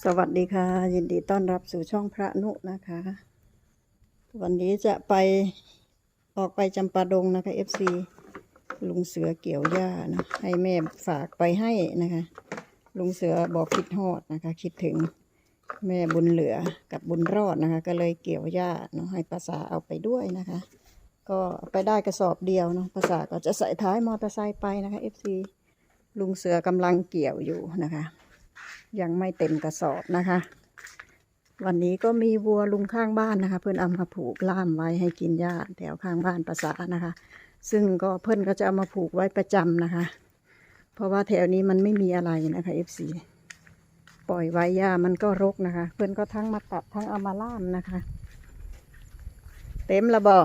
สวัสดีค่ะ ยินดีต้อนรับสู่ช่องพระนุนะคะ วันนี้จะไปออกไปจำปาดงนะคะ FC ลุงเสือเกี่ยวหญ้านะ ให้แม่ฝากไปให้นะคะ ลุงเสือบอกคิดฮอดนะคะ คิดถึงแม่บุญเหลือกับบุญรอดนะคะ ก็เลยเกี่ยวหญ้าเนาะให้ภาษาเอาไปด้วยนะคะ ก็ไปได้กระสอบเดียวเนาะภาษาก็จะใส่ท้ายมอเตอร์ไซค์ไปนะคะ FC ลุงเสือกำลังเกี่ยวอยู่นะคะ ยังไม่เต็มกระสอบนะคะ วันนี้ก็มีวัวลุงข้างบ้านนะคะ เพื่อนเอามาผูกล่ามไว้ให้กินหญ้าแถวข้างบ้านภาษานะคะ ซึ่งก็เพื่อนก็จะเอามาผูกไว้ประจำนะคะ เพราะว่าแถวนี้มันไม่มีอะไรนะคะ FC ปล่อยไว้หญ้ามันก็รกนะคะ เพื่อนก็ทั้งมาตัดทั้งเอามาล่ามนะคะ เต็มละบ่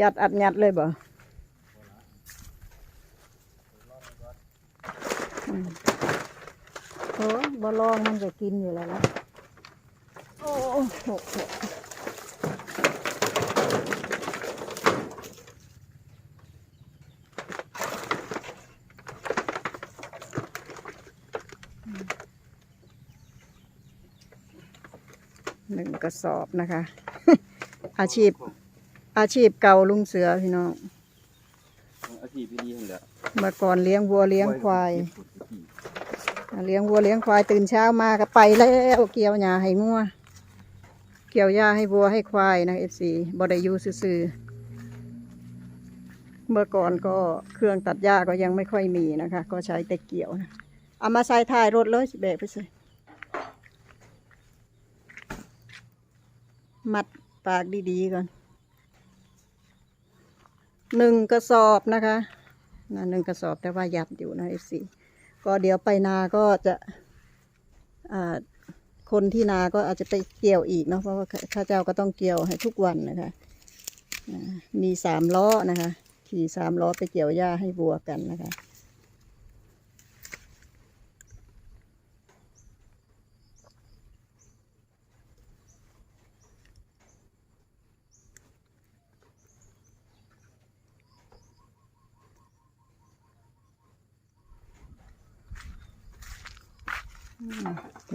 ยัดอัดยัดเลยบ่ โอ้บอลองมันจะกินอยู่แล้วนะโอ้โหหนึ่งกระสอบนะคะ อาชีพ อาชีพเก่าลุงเสือพี่น้องอาชีพที่ดีนั่นแหละเมื่อก่อนเลี้ยงวัวเลี้ยงควาย เลี้ยงวัวเลี้ยงควายตื่นเช้ามาก็ไปแล้วเกี่ยวหญ้าให้งัวเกี่ยวหญ้าให้วัวให้ควายนะเอฟซีบไดอยูซื่อเมื่อก่อนก็เครื่องตัดหญ้าก็ยังไม่ค่อยมีนะคะ ก็ใช้แต่เกี่ยวนะเอามาใส่ท้ายรถเลยแบกไปใส่มัดปากดีๆก่อนหนึ่งกระสอบนะคะนะหนึ่งกระสอบแต่ว่ายัดอยู่นะเอฟซี ก็เดี๋ยวไปนาก็จะคนที่นาก็อาจจะไปเกี่ยวอีกเนาะเพราะว่าข้าเจ้าก็ต้องเกี่ยวให้ทุกวันนะคะมีสามล้อนะคะ ขี่สามล้อไปเกี่ยวหญ้าให้วัวกันนะคะ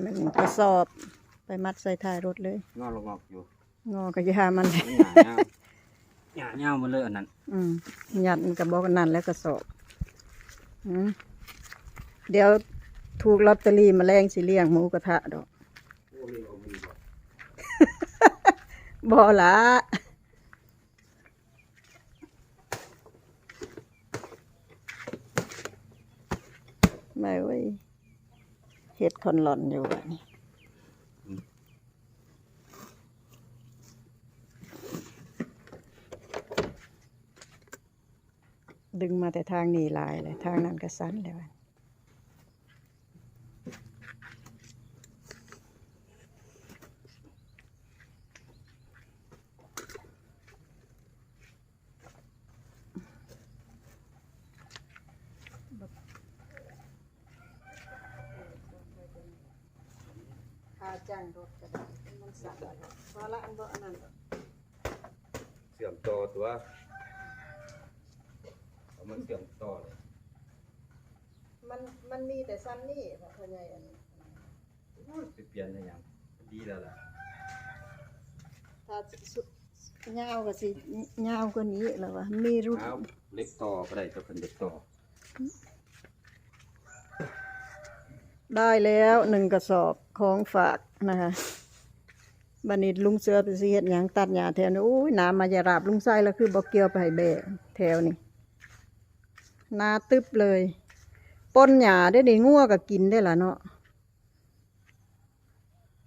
หนึ่งกระสอบไปมัดใส่ท้ายรถเลย งอลงอกอยู่งอกระยามันหยาเงาหยาเงามาเลยอันนั้น อืมยัดมันกระบอกนั่นแล้วกระสอบอืมเดี๋ยวถูกลอตเตอรี่มาแรงสิเลี้ยงหมูกระทะดอกโอ้ยเอามือบ่บ่ละไม่เว้ย เฮ็ดคนหล่อนอยู่แบบนี้ดึงมาแต่ทางนี้ลายเลย ทางนั้นก็สั้นเลยว่ะ จ้างรถก็ได้มันสั่นพอละอันบ่อันนั้นเสื่อมต่อตัวเอามันเสื่อมต่อเลยมันมันมีแต่สั้นนี่ค่ะพ่อใหญ่อันนี้โอ้ยไปเปลี่ยนได้ยังดีแล้วล่ะถ้าสุดยาวก็สิยาวกว่านี้แล้ววะมีรุ่นเอาเล็กต่อก็ได้ตัวเป็นเล็กต่อได้แล้วหนึ่งกระสอบของฝาก นะคะบันนี้ลุงเสือไปสิเฮ็ดหยังตัดหญ้าแถวนี้อุ้ยน้ำมาจะราบลุงไส้แล้วคือบอกเกี่ยวไปให้แบะแถวนี้นาตึบเลยป้นหญ้าได้ดีงัวก็กินได้ละเนาะ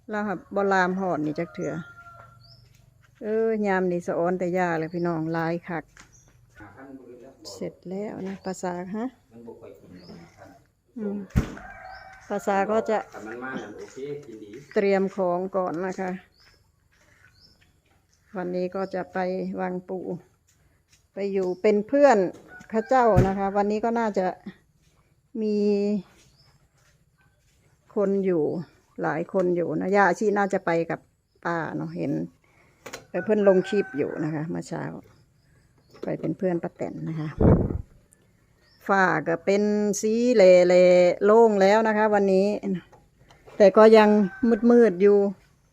แล้วครับบลามหอดนี่จักเถื่อเออยามนี่สะออนแต่ยาเลยพี่น้องหลายคักหาขั้นมือแล้วเสร็จแล้วนะภาษาฮะมันบ่ค่อยกินหรอกหาขั้นอืม ภาษาก็จะถ้ามันมานั่นโอเคกินดีเตรียมของก่อนนะคะ วันนี้ก็จะไปวังปูไปอยู่เป็นเพื่อนข้าเจ้านะคะ วันนี้ก็น่าจะมีคนอยู่หลายคนอยู่นะย่าอาชีน่าจะไปกับป้าเนาะเห็นเออเพื่อนลงคลิปอยู่นะคะเมื่อเช้า ไปเป็นเพื่อนป้าแตนนะคะ ฝ้าก็เป็นสีเหลเลโล่งแล้วนะคะ วันนี้ แต่ก็ยังมืดๆอยู่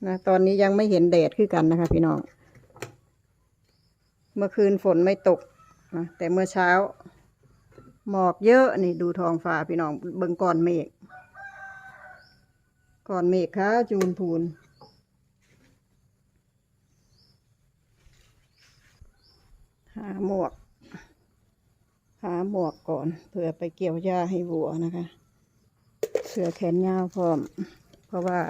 นะตอนนี้ยังไม่เห็นแดดคือกันนะคะ พี่น้อง เมื่อคืนฝนไม่ตกนะแต่เมื่อเช้า หมอกเยอะนี่ดูทองฟ้าพี่น้องเบิ่งก่อนเมฆก่อนเมฆค่ะจูนพูนหาหมวก หาหมวกก่อนเผื่อไปเกี่ยวหญ้าให้วัวนะคะ เสื้อแขนยาวพร้อม เพราะว่า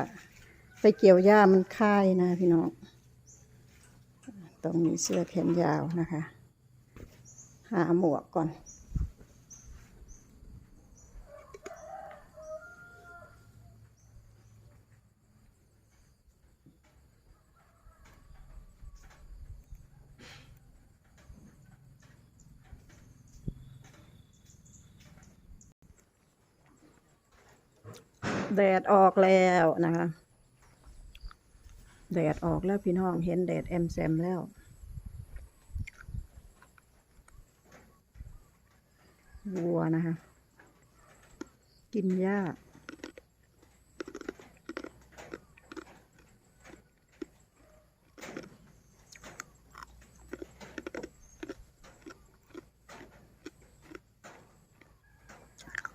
ไปเกี่ยวหญ้ามันค่ายนะพี่น้องต้องมีเสื้อแขนยาวนะคะ หาหมวกก่อน แดดออกแล้วนะคะ แดดออกแล้วพี่น้องเห็นแดดแอมแซมแล้ววัวนะคะ กินหญ้า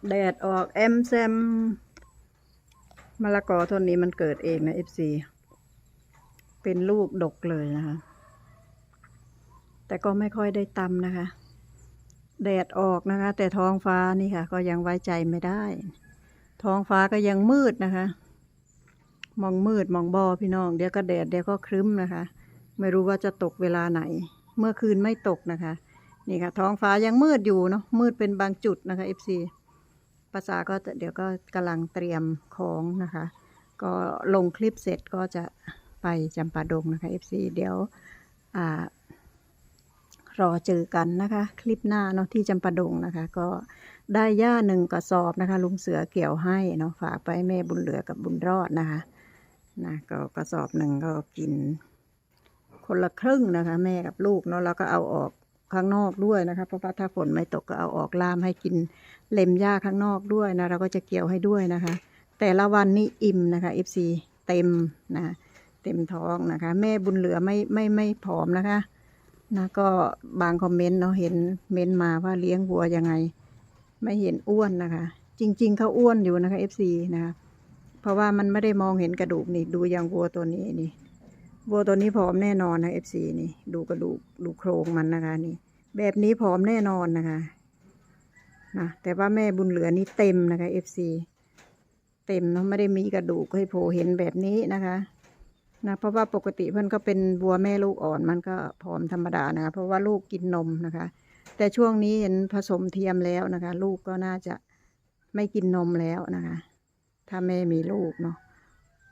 แดดออกแอมแซม มะละกอต้นนี้มันเกิดเองนะเอฟซีเป็นลูกดกเลยนะคะ แต่ก็ไม่ค่อยได้ตำนะคะ แดดออกนะคะ แต่ท้องฟ้านี่ค่ะ ก็ยังไว้ใจไม่ได้ ท้องฟ้าก็ยังมืดนะคะ มองมืดมองบอพี่น้อง เดี๋ยวก็แดดเดี๋ยวก็ครึ้มนะคะ ไม่รู้ว่าจะตกเวลาไหน เมื่อคืนไม่ตกนะคะ นี่ค่ะ ท้องฟ้ายังมืดอยู่เนาะมืดเป็นบางจุดนะคะเอฟซี ภาษาก็เดี๋ยวก็กำลังเตรียมของนะคะ ก็ลงคลิปเสร็จก็จะไปจำปาดงนะคะ FC เดี๋ยวอ่ารอเจอกันนะคะ คลิปหน้าเนาะที่จำปาดงนะคะ ก็ได้ย่าหนึ่งกระสอบนะคะ ลุงเสือเกี่ยวให้เนาะฝากไปแม่บุญเหลือกับบุญรอดนะคะนะก็กระสอบหนึ่งก็กิน คนละครึ่งนะคะ แม่กับลูกเนาะแล้วก็เอาออกข้างนอกด้วยนะคะเพราะว่าถ้าฝนไม่ตกก็เอาออกล่ามให้กิน เล็มหญ้าข้างนอกด้วยนะเราก็จะเกี่ยวให้ด้วยนะคะ แต่ละวันนี้อิ่มนะคะ FC เต็มนะเต็มท้องนะคะ แม่บุญเหลือไม่ไม่ไม่ผอมนะคะนะก็บางคอมเมนต์เนาะเห็นเมนต์มาว่าเลี้ยงวัวยังไง ไม่เห็นอ้วนนะคะ จริง ๆเขาอ้วนอยู่นะคะ FC นะคะเพราะว่ามันไม่ได้มองเห็นกระดูกนี่ดูอย่างวัวตัวนี้นี่วัวตัวนี้ผอมแน่นอนนะ FC นี่ดูกระดูกดูโครงมันนะคะนี่ แบบนี้ผอมแน่นอนนะคะ นะแต่ว่าแม่บุญเหลือนี่เต็มนะคะ FC เต็มเนาะไม่ได้มีกระดูกให้โผล่เห็นแบบนี้นะคะนะเพราะว่าปกติเพื่อนก็เป็นวัวแม่ลูกอ่อนมันก็ผอมธรรมดานะคะเพราะว่าลูกกินนมนะคะ แต่ช่วงนี้เห็นผสมเทียมแล้วนะคะ ลูกก็น่าจะไม่กินนมแล้วนะคะ ถ้าแม่มีลูกเนาะ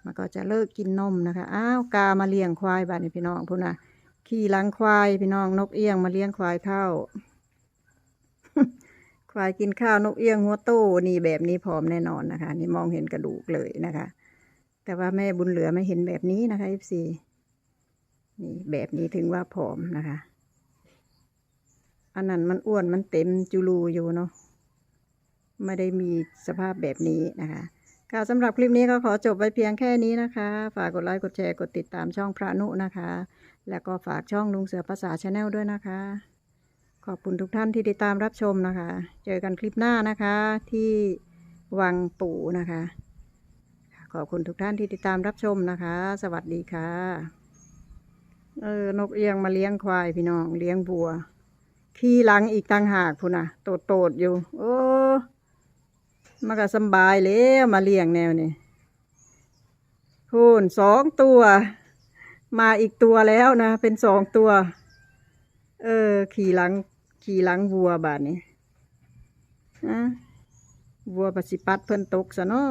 มันก็จะเลิกกินนมนะคะอ้าวกามาเลี้ยงควายบ้านนี่พี่น้องพุ่นะขี่หลังควายพี่น้องนกเอี้ยงมาเลี้ยงควายเข้า ควายกินข้าวนกเอี้ยงหัวโตนี่แบบนี้พร้อมแน่นอนนะคะ นี่มองเห็นกระดูกเลยนะคะ แต่ว่าแม่บุญเหลือไม่เห็นแบบนี้นะคะ FC นี่แบบนี้ถึงว่าผอมนะคะอันนั้นมันอ้วนมันเต็มจุลูอยู่เนาะไม่ได้มีสภาพแบบนี้นะคะค่ะสำหรับคลิปนี้ก็ขอจบไว้เพียงแค่นี้นะคะ ฝากกดไลค์กดแชร์กดติดตามช่องพระนุนะคะ แล้วก็ฝากช่องลุงเสือภาษาชาแนลด้วยนะคะ ขอบคุณทุกท่านที่ติดตามรับชมนะคะ เจอกันคลิปหน้านะคะที่วังปู่นะคะ ขอบคุณทุกท่านที่ติดตามรับชมนะคะ สวัสดีค่ะ เออนกเอียงมาเลี้ยงควายพี่น้องเลี้ยงบัว ขี่หลังอีกต่างหากพุ่นน่ะ โตดโตดอยู่ โอ้มันก็สบายแล้วมาเลี้ยงแนวนี้พูนสองตัว มาอีกตัวแล้วนะ เป็นสองตัว เออ ขี่หลัง ขี่หลังวัวบาดนี้ฮะวัวปสิปัดเพิ่นตกซะเนาะ